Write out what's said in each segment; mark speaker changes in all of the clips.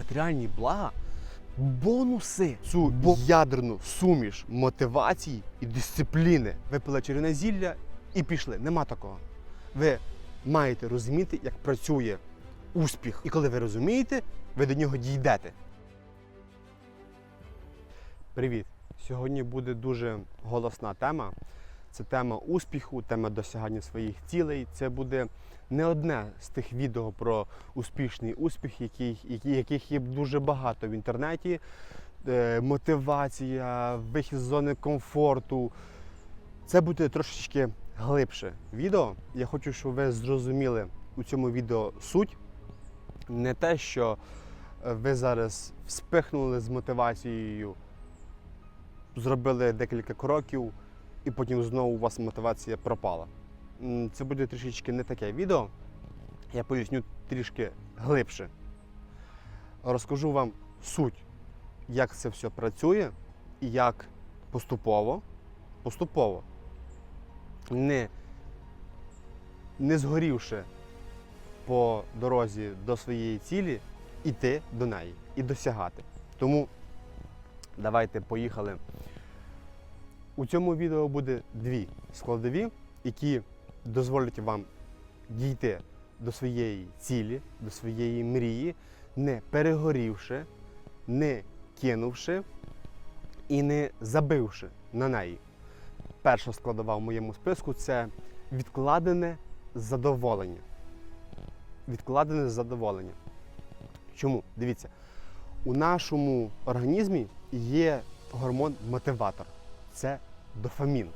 Speaker 1: матеріальні блага, бонуси, цю ядерну суміш мотивації і дисципліни. Випили чарівне зілля і пішли. Нема такого. Ви маєте розуміти, як працює успіх. І коли ви розумієте, ви до нього дійдете. Привіт! Сьогодні буде дуже голосна тема. Це тема успіху, тема досягання своїх цілей. Це буде не одне з тих відео про успішний успіх, яких, яких є дуже багато в інтернеті. Е, Мотивація, вихід з зони комфорту. Це буде трошечки глибше відео. Я хочу, щоб ви зрозуміли у цьому відео суть. Не те, що е, ви зараз вспихнули з мотивацією, зробили декілька кроків, і потім знову у вас мотивація пропала. Це буде трішечки не таке відео. Я поясню трішки глибше. Розкажу вам суть, як це все працює і як поступово, поступово, не, не згорівши по дорозі до своєї цілі, іти до неї і досягати. Тому давайте поїхали. У цьому відео буде дві складові, які дозволять вам дійти до своєї цілі, до своєї мрії, не перегорівши, не кинувши і не забивши на неї. Перша складова в моєму списку це відкладене задоволення. Відкладене задоволення. Чому? Дивіться, у нашому організмі є гормон-мотиватор це дофамін.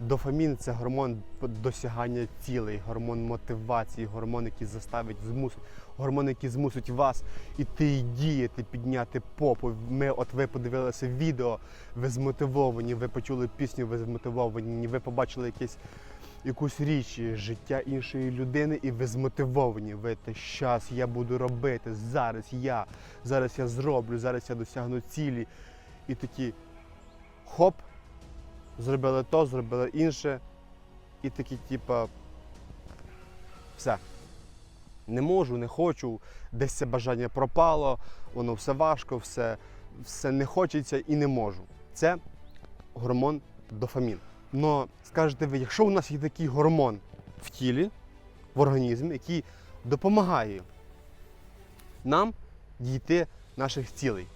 Speaker 1: Дофамін це гормон досягання цілей, гормон мотивації, гормон, який заставить змусить, гормон, який змусить вас іти і діяти, підняти попу. Ми, от ви подивилися відео, ви змотивовані, ви почули пісню, ви змотивовані, ви побачили якесь, якусь річ, життя іншої людини, і ви змотивовані. Ви те щас я буду робити, зараз я, зараз я зроблю, зараз я досягну цілі. І такі хоп, зробили то, зробили інше. І такі, типа, все. Не можу, не хочу, десь це бажання пропало, воно все важко, все, все не хочеться і не можу. Це гормон дофамін. Но скажете ви, якщо у нас є такий гормон в тілі, в організмі, який допомагає нам дійти наших цілей,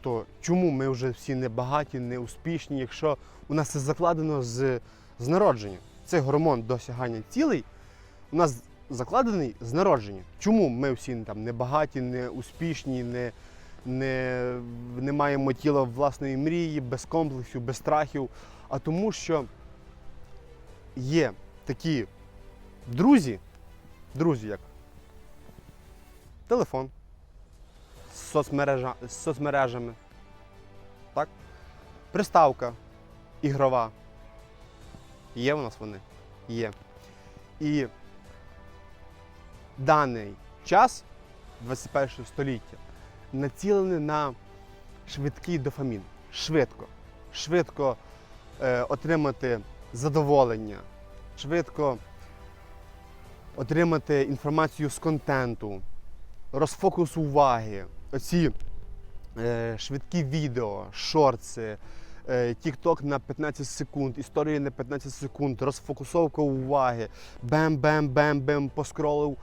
Speaker 1: то чому ми вже всі не багаті, не успішні, якщо у нас це закладено з, з народження? Цей гормон досягання цілей у нас закладений з народження. Чому ми всі там не багаті, не успішні, не, не, не маємо тіла власної мрії, без комплексів, без страхів? А тому, що є такі друзі, друзі як телефон з, соцмережа, соцмережами, так? приставка ігрова. Є у нас вони? Є. І даний час 21 століття націлений на швидкий дофамін. Швидко. Швидко е, отримати задоволення, швидко отримати інформацію з контенту, розфокус уваги, оці е, швидкі відео, шорти, TikTok на 15 секунд, історії на 15 секунд, розфокусовка уваги, бем-бем-бем-бем, поскролив.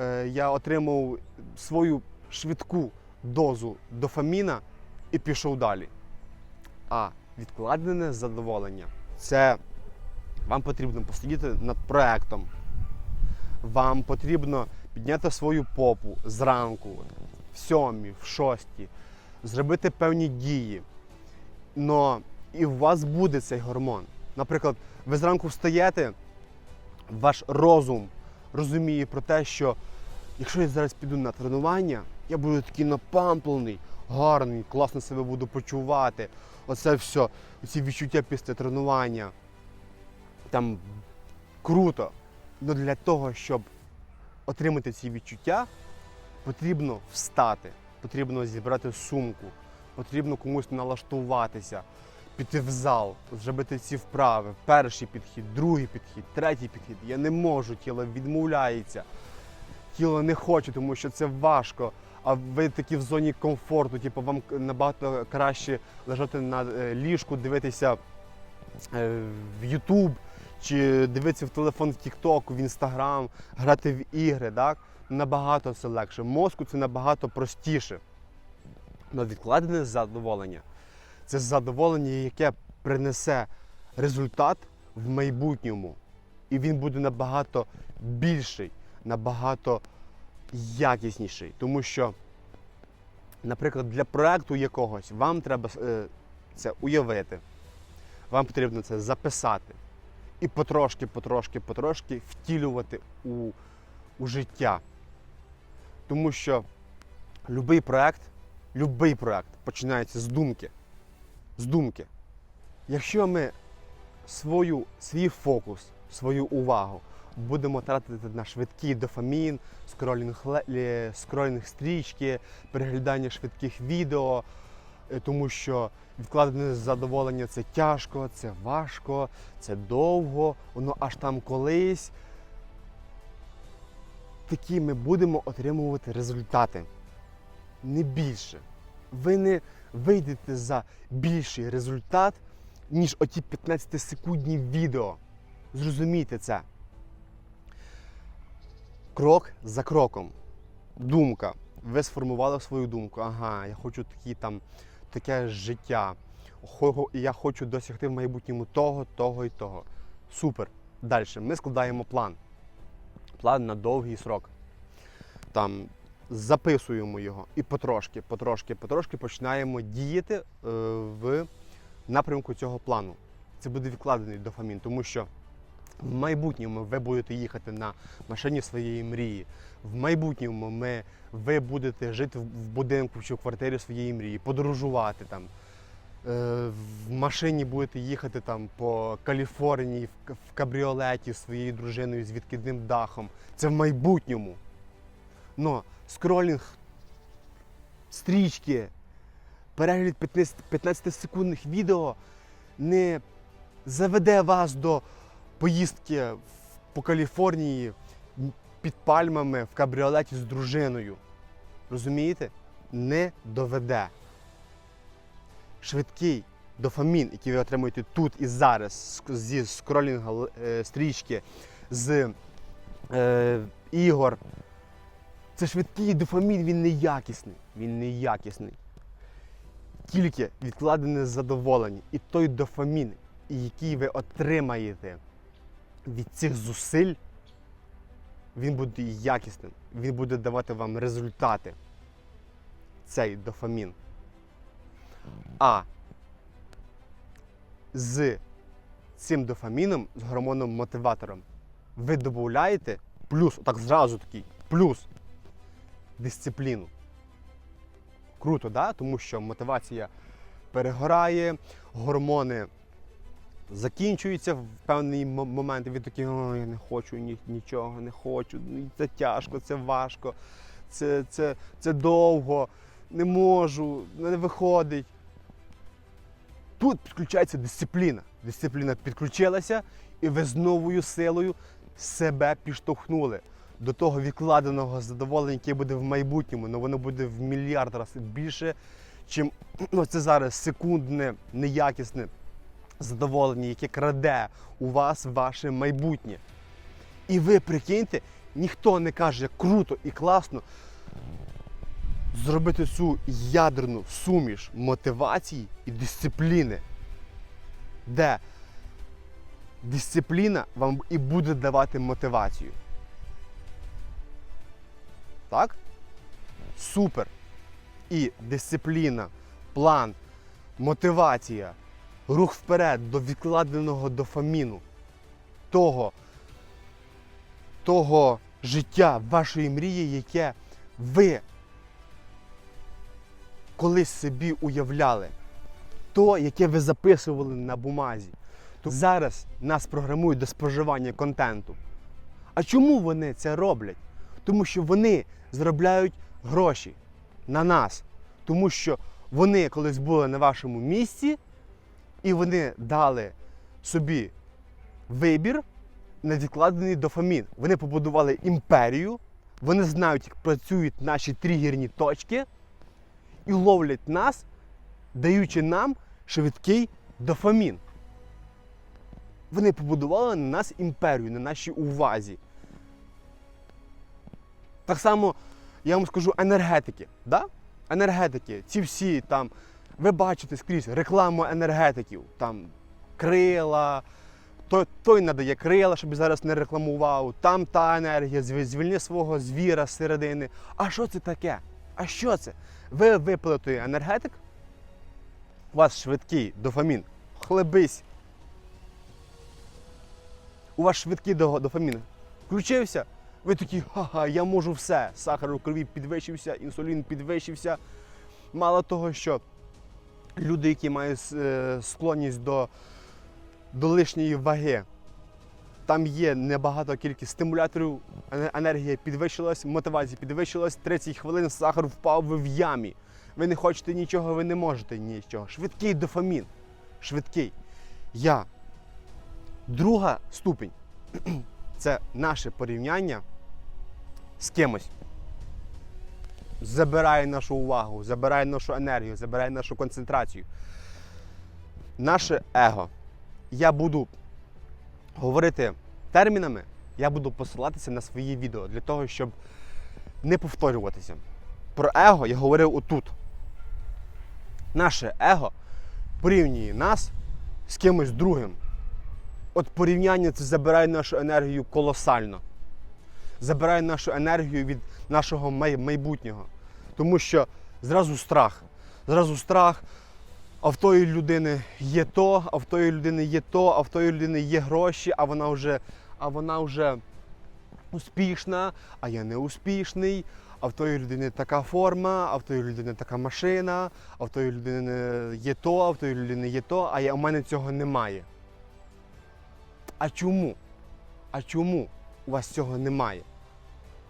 Speaker 1: Е, я отримав свою швидку дозу дофаміна і пішов далі. А відкладене задоволення це вам потрібно посидіти над проектом. Вам потрібно підняти свою попу зранку, в сьомій, в шостій, зробити певні дії. Но і у вас буде цей гормон. Наприклад, ви зранку встаєте, ваш розум розуміє про те, що якщо я зараз піду на тренування, я буду такий напамплений, гарний, класно себе буду почувати. Оце все, ці відчуття після тренування. Там круто. Але для того, щоб отримати ці відчуття, потрібно встати, потрібно зібрати сумку, потрібно комусь налаштуватися, піти в зал, зробити ці вправи. Перший підхід, другий підхід, третій підхід. Я не можу, тіло відмовляється. Тіло не хоче, тому що це важко. а ви такі в зоні комфорту, типу вам набагато краще лежати на е, ліжку, дивитися е, в YouTube чи дивитися в телефон в TikTok, в Instagram, грати в ігри, так? Набагато це легше. Мозку це набагато простіше. Але відкладене задоволення це задоволення, яке принесе результат в майбутньому. І він буде набагато більший, набагато якісніший. Тому що, наприклад, для проекту якогось вам треба е, це уявити. Вам потрібно це записати і потрошки, потрошки, потрошки втілювати у, у життя. Тому що будь-який проект, будь-який проект починається з думки. З думки. Якщо ми свою, свій фокус, свою увагу будемо тратити на швидкий дофамін, скролінг, стрічки, переглядання швидких відео, е, тому що відкладене задоволення це тяжко, це важко, це довго, воно аж там колись. Такі ми будемо отримувати результати. Не більше. Ви не вийдете за більший результат, ніж оті 15-секундні відео. Зрозумійте це. Крок за кроком. Думка. Ви сформували свою думку. Ага, я хочу такі там, таке життя. Я хочу досягти в майбутньому того, того і того. Супер. Далі. Ми складаємо план. План на довгий срок. Там записуємо його і потрошки, потрошки, потрошки починаємо діяти е, в напрямку цього плану. Це буде відкладений дофамін, тому що в майбутньому ви будете їхати на машині своєї мрії. В майбутньому ми, ви будете жити в будинку чи в квартирі своєї мрії, подорожувати там. Е, В машині будете їхати там по Каліфорнії в кабріолеті своєю дружиною з відкидним дахом. Це в майбутньому. Но скролінг стрічки, перегляд 15 15-секундних відео не заведе вас до поїздки по Каліфорнії під пальмами в кабріолеті з дружиною. Розумієте? Не доведе. Швидкий дофамін, який ви отримуєте тут і зараз зі скролінга е, стрічки з е, ігор. Це швидкий дофамін, він неякісний. Він неякісний. Тільки відкладене задоволення. І той дофамін, який ви отримаєте від цих зусиль, він буде якісним. Він буде давати вам результати. Цей дофамін. А з цим дофаміном, з гормоном мотиватором, ви додаєте плюс, так зразу такий, плюс дисципліну. Круто, да? тому що мотивація перегорає, гормони закінчуються в певний момент, і ви такі, «Ой, я не хочу нічого, не хочу, ну, це тяжко, це важко, це, це, це довго, не можу, не виходить. Тут підключається дисципліна. Дисципліна підключилася, і ви з новою силою себе підштовхнули до того відкладеного задоволення, яке буде в майбутньому, але воно буде в мільярд разів більше, чим ну, це зараз секундне, неякісне задоволення, яке краде у вас ваше майбутнє. І ви прикиньте, ніхто не каже круто і класно зробити цю ядерну суміш мотивації і дисципліни, де дисципліна вам і буде давати мотивацію. Так? Супер. І дисципліна, план, мотивація, рух вперед до відкладеного дофаміну, того, того життя вашої мрії, яке ви колись собі уявляли, то, яке ви записували на бумазі. То зараз нас програмують до споживання контенту. А чому вони це роблять? Тому що вони заробляють гроші на нас. Тому що вони колись були на вашому місці, і вони дали собі вибір на відкладений дофамін. Вони побудували імперію Вони знають, як працюють наші тригерні точки і ловлять нас, даючи нам швидкий дофамін. Вони побудували на нас імперію, на нашій увазі. Так само, я вам скажу, енергетики. Да? Енергетики, ці всі там, ви бачите скрізь рекламу енергетиків, там крила, той, той надає крила, щоб зараз не рекламував, там та енергія, звільни свого звіра з середини. А що це таке? А що це? Ви той енергетик, у вас швидкий дофамін, хлебись. У вас швидкий дофамін. Включився, ви такі, ха-ха, я можу все. Сахар у крові підвищився, інсулін підвищився. Мало того, що люди, які мають е, склонність до, до лишньої ваги, там є небагато кількість стимуляторів, енергія підвищилась, мотивація підвищилась, 30 хвилин сахар впав ви в ямі. Ви не хочете нічого, ви не можете нічого. Швидкий дофамін. Швидкий. Я. Друга ступінь це наше порівняння з кимось. Забирає нашу увагу, забирає нашу енергію, забирає нашу концентрацію. Наше его. Я буду говорити термінами, я буду посилатися на свої відео для того, щоб не повторюватися. Про его я говорив отут. Наше его порівнює нас з кимось другим. От порівняння це забирає нашу енергію колосально. Забирає нашу енергію від нашого майбутнього. Тому що зразу страх. Зразу страх, а в тої людини є то, а в тої людини є то, а в тої людини є гроші, а вона вже, а вона вже успішна, а я не успішний, а в тої людини така форма, а в тої людини така машина, а в тої людини є то, а в тої людини є то, а у мене цього немає. А чому? А чому у вас цього немає?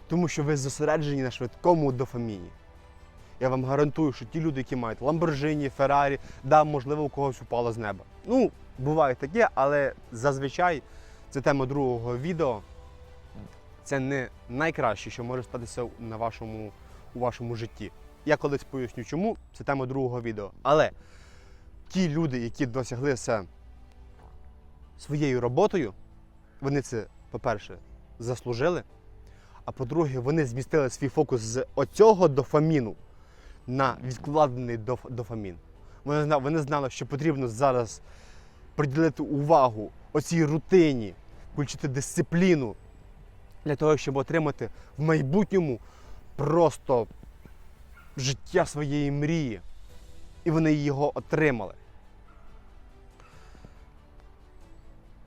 Speaker 1: Тому що ви зосереджені на швидкому дофаміні. Я вам гарантую, що ті люди, які мають Lamborghini, Ferrari, да, можливо, у когось упало з неба. Ну, буває таке, але зазвичай це тема другого відео. Це не найкраще, що може статися на вашому, у вашому житті. Я колись поясню, чому це тема другого відео. Але ті люди, які досягли це своєю роботою, вони це, по-перше, заслужили. А по-друге, вони змістили свій фокус з оцього дофаміну на відкладений доф- дофамін. Вони вони знали, що потрібно зараз приділити увагу оцій рутині, включити дисципліну для того, щоб отримати в майбутньому просто життя своєї мрії. І вони його отримали.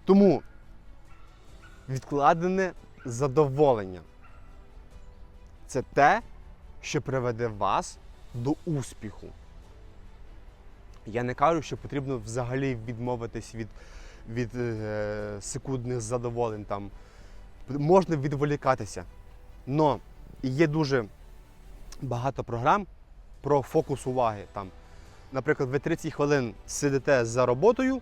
Speaker 1: Тому відкладене задоволення це те, що приведе вас до успіху. Я не кажу, що потрібно взагалі відмовитись від, від е, секундних задоволень. Там. Можна відволікатися. Но є дуже багато програм про фокус уваги. Там, наприклад, ви 30 хвилин сидите за роботою,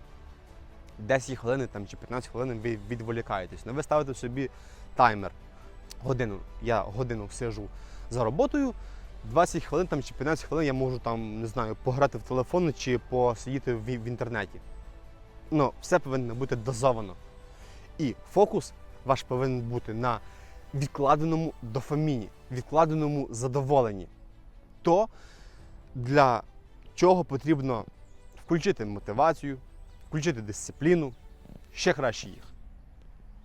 Speaker 1: 10 хвилин там, чи 15 хвилин ви відволікаєтесь. Ну, ви ставите собі таймер. Годину. Я годину сижу за роботою, 20 хвилин там, чи 15 хвилин я можу там, не знаю, пограти в телефон чи посидіти в, в інтернеті. Ну, все повинно бути дозовано. І фокус ваш повинен бути на відкладеному дофаміні, відкладеному задоволенні. То, для чого потрібно включити мотивацію, включити дисципліну, ще краще їх.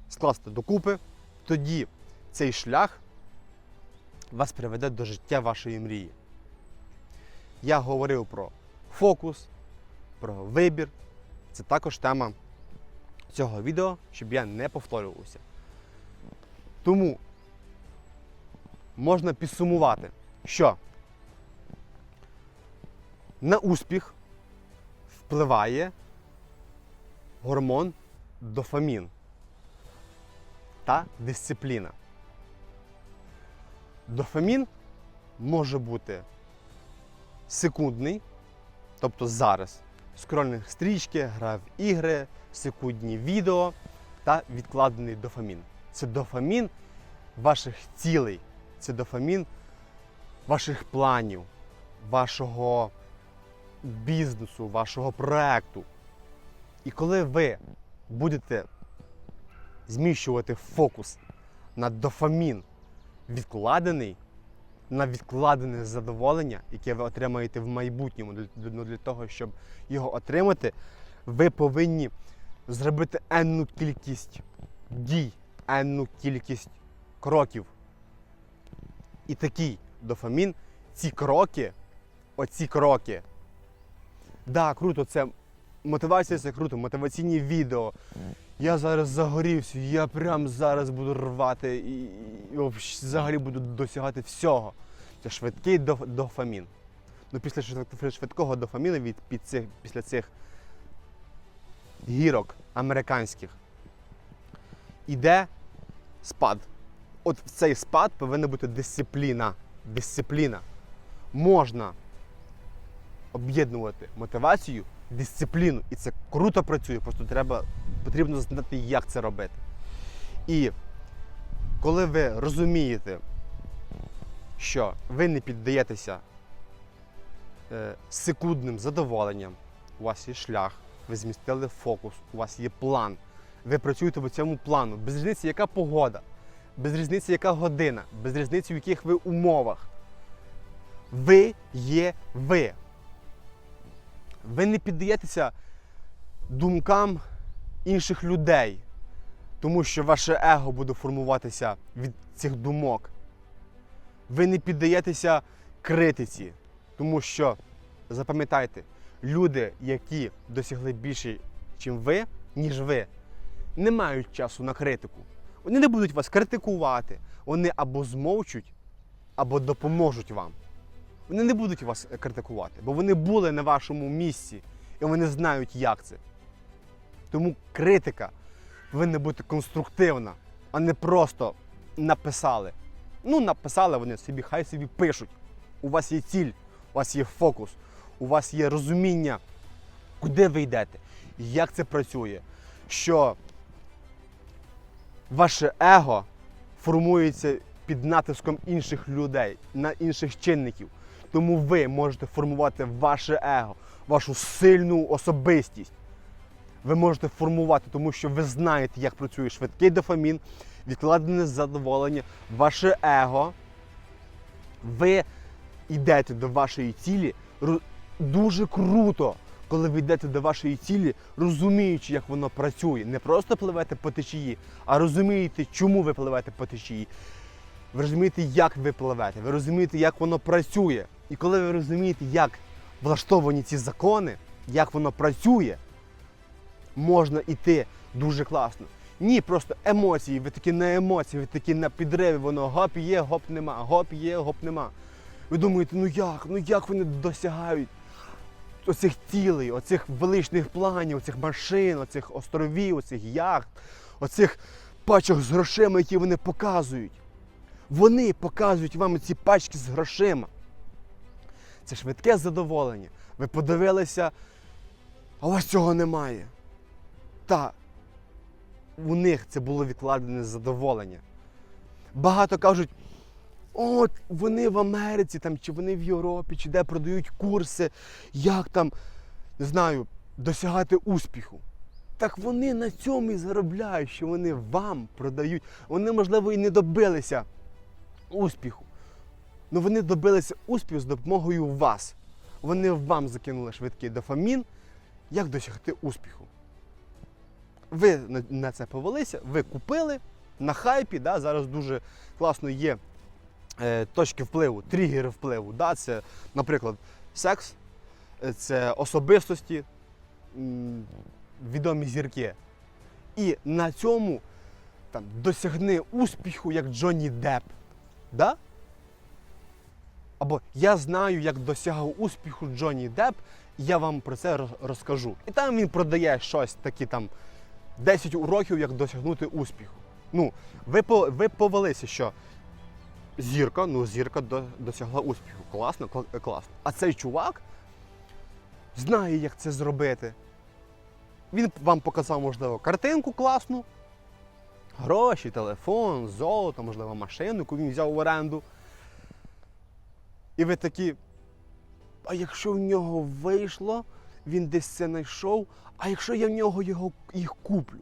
Speaker 1: Скласти докупи, тоді цей шлях вас приведе до життя вашої мрії. Я говорив про фокус, про вибір. Це також тема цього відео, щоб я не повторювався. Тому можна підсумувати, що на успіх впливає гормон дофамін та дисципліна. Дофамін може бути секундний, тобто зараз. Скрольних стрічки, гра в ігри, секундні відео та відкладений дофамін. Це дофамін ваших цілей. це дофамін ваших планів, вашого бізнесу, вашого проекту. І коли ви будете зміщувати фокус на дофамін відкладений, на відкладене задоволення, яке ви отримаєте в майбутньому, ну, для того, щоб його отримати, ви повинні зробити енну кількість дій, енну кількість кроків. І такий дофамін, ці кроки, оці кроки. Да, круто, це мотивація це круто, мотиваційні відео. Я зараз загорівся, я прям зараз буду рвати і, і взагалі буду досягати всього. Це швидкий доф- дофамін. Ну, після швидкого дофаміну від, під цих, після цих гірок американських іде спад. От в цей спад повинна бути дисципліна. Дисципліна. Можна об'єднувати мотивацію, дисципліну. І це круто працює, просто треба, потрібно знати, як це робити. І коли ви розумієте, що ви не піддаєтеся е, секундним задоволенням, у вас є шлях, ви змістили фокус, у вас є план, ви працюєте по цьому плану, без різниці, яка погода, без різниці, яка година, без різниці, в яких ви умовах. Ви є ви. Ви не піддаєтеся думкам інших людей, тому що ваше его буде формуватися від цих думок. Ви не піддаєтеся критиці, тому що запам'ятайте, люди, які досягли більше, ніж ви, ніж ви, не мають часу на критику. Вони не будуть вас критикувати, вони або змовчуть, або допоможуть вам. Вони не будуть вас критикувати, бо вони були на вашому місці і вони знають, як це. Тому критика повинна бути конструктивна, а не просто написали. Ну, написали вони собі, хай собі пишуть. У вас є ціль, у вас є фокус, у вас є розуміння, куди ви йдете, як це працює, що ваше его формується під натиском інших людей, на інших чинників. Тому ви можете формувати ваше его, вашу сильну особистість. Ви можете формувати, тому що ви знаєте, як працює швидкий дофамін, відкладене задоволення, ваше его. Ви йдете до вашої цілі дуже круто, коли ви йдете до вашої цілі, розуміючи, як воно працює. Не просто пливете по течії, а розумієте, чому ви пливете по течії. Ви розумієте, як ви пливете, ви розумієте, як воно працює. І коли ви розумієте, як влаштовані ці закони, як воно працює, можна йти дуже класно. Ні, просто емоції, ви такі на емоції, ви такі на підриві, воно гоп є, гоп нема, гоп є, гоп нема. Ви думаєте, ну як, ну як вони досягають оцих цілей, оцих величних планів, оцих машин, оцих островів, оцих яхт, оцих пачок з грошима, які вони показують. Вони показують вам ці пачки з грошима. Це швидке задоволення. Ви подивилися, а у вас цього немає. Та у них це було відкладене задоволення. Багато кажуть, от вони в Америці там, чи вони в Європі, чи де продають курси, як там, не знаю, досягати успіху. Так вони на цьому і заробляють, що вони вам продають. Вони, можливо, і не добилися успіху. Ну вони добилися успіху з допомогою вас. Вони вам закинули швидкий дофамін, як досягти успіху. Ви на- це повелися, ви купили на хайпі. Да, зараз дуже класно є е, точки впливу, тригери впливу. Да, це, наприклад, секс, е, це особистості, відомі зірки. І на цьому там, досягни успіху, як Джонні Депп. Да? Або я знаю, як досягав успіху Джонні Депп, я вам про це розкажу. І там він продає щось такі там 10 уроків, як досягнути успіху. Ну, ви, ви повелися, що зірка, ну зірка до, досягла успіху. Класно, класно. А цей чувак знає, як це зробити. Він вам показав, можливо, картинку класну, гроші, телефон, золото, можливо, машину, яку він взяв в оренду. І ви такі. А якщо в нього вийшло, він десь це знайшов, а якщо я в нього його, їх куплю?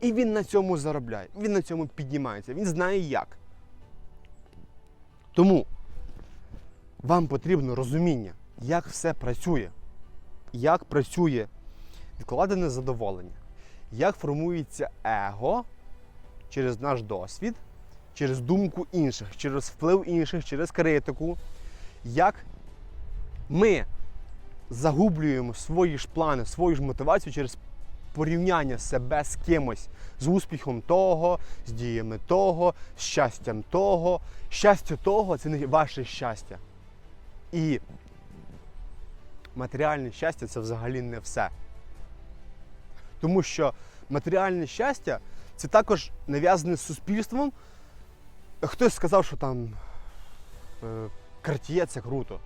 Speaker 1: І він на цьому заробляє, він на цьому піднімається, він знає як. Тому вам потрібно розуміння, як все працює, як працює відкладене задоволення, як формується его через наш досвід, через думку інших, через вплив інших, через критику, як ми загублюємо свої ж плани, свою ж мотивацію через порівняння себе з кимось, з успіхом того, з діями того, з щастям того. Щастя того це не ваше щастя. І матеріальне щастя це взагалі не все. Тому що матеріальне щастя це також нав'язане суспільством. Хтось сказав, що там е, Cartier це круто.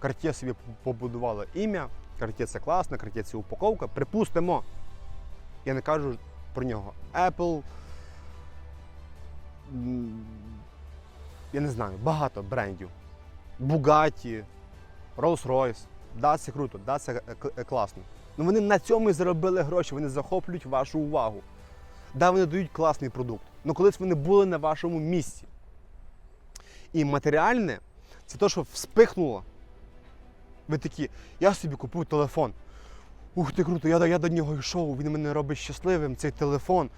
Speaker 1: Cartier собі побудувало ім'я, Cartier це класно, Cartier це упаковка. Припустимо, я не кажу про нього. Apple, я не знаю, багато брендів. Bugatti, Rolls-Royce. Да, це круто, да, це е, е, класно. Ну вони на цьому і заробили гроші, вони захоплюють вашу увагу. Да, вони дають класний продукт. Ну колись вони були на вашому місці. І матеріальне це те, що вспихнуло. Ви такі, я собі купив телефон. Ух ти круто, я, я до нього йшов, він мене робить щасливим, цей телефон.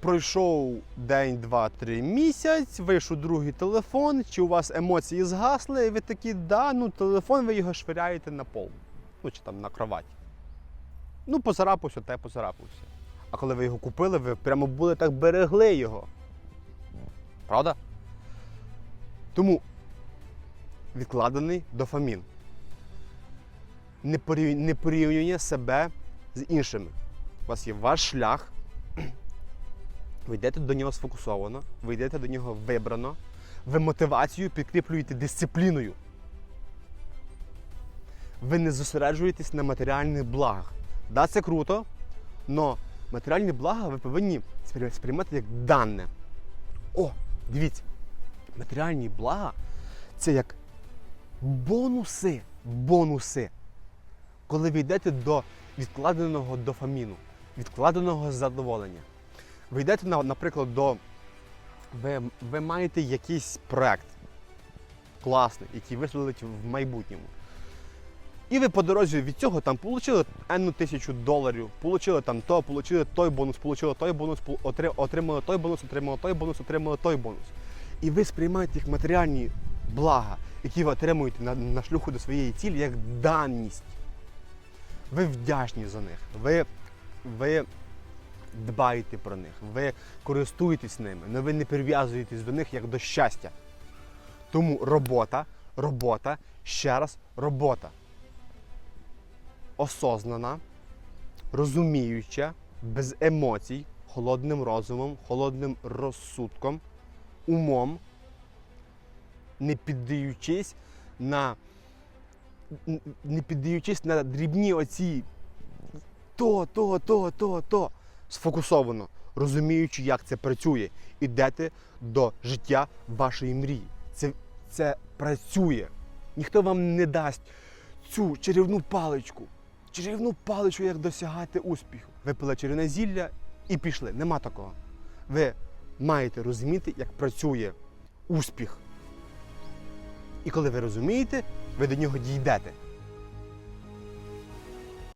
Speaker 1: Пройшов день, два, три місяць, вийшов другий телефон, чи у вас емоції згасли, і ви такі, да, ну телефон ви його швиряєте на пол. Ну чи там на кровать. Ну, поцарапався, те поцарапався. А коли ви його купили, ви прямо були так берегли його. Правда? Тому відкладений дофамін. Не порів- не порівнює себе з іншими. У вас є ваш шлях, ви йдете до нього сфокусовано, ви йдете до нього вибрано, ви мотивацію підкріплюєте дисципліною. Ви не зосереджуєтесь на матеріальних благах. Да, це круто, але матеріальні блага ви повинні сприймати як дане. О, дивіться, матеріальні блага це як бонуси. Бонуси. Коли ви йдете до відкладеного дофаміну, відкладеного задоволення. Ви йдете, на- наприклад, до. Ви, ви маєте якийсь проект класний, який вистрілить в майбутньому. І ви по дорозі від цього там отримали енну тисячу доларів, отримали там то, отримали той бонус, отримали той бонус, отримали той бонус, отримали той бонус, отримали той бонус. І ви сприймаєте їх матеріальні блага, які ви отримуєте на, на шляху до своєї цілі, як даність. Ви вдячні за них. Ви, ви дбаєте про них, ви користуєтесь ними, але ви не прив'язуєтесь до них як до щастя. Тому робота, робота, ще раз робота. Осознана, розуміюча, без емоцій, холодним розумом, холодним розсудком, умом, не піддаючись на не піддаючись на дрібні оці то, то, то, то, то. Сфокусовано, розуміючи, як це працює, ідете до життя вашої мрії. Це, це працює. Ніхто вам не дасть цю чарівну паличку. Чарівну паличку, як досягати успіху. Випили чарівне зілля і пішли. Нема такого. Ви маєте розуміти, як працює успіх. І коли ви розумієте, ви до нього дійдете.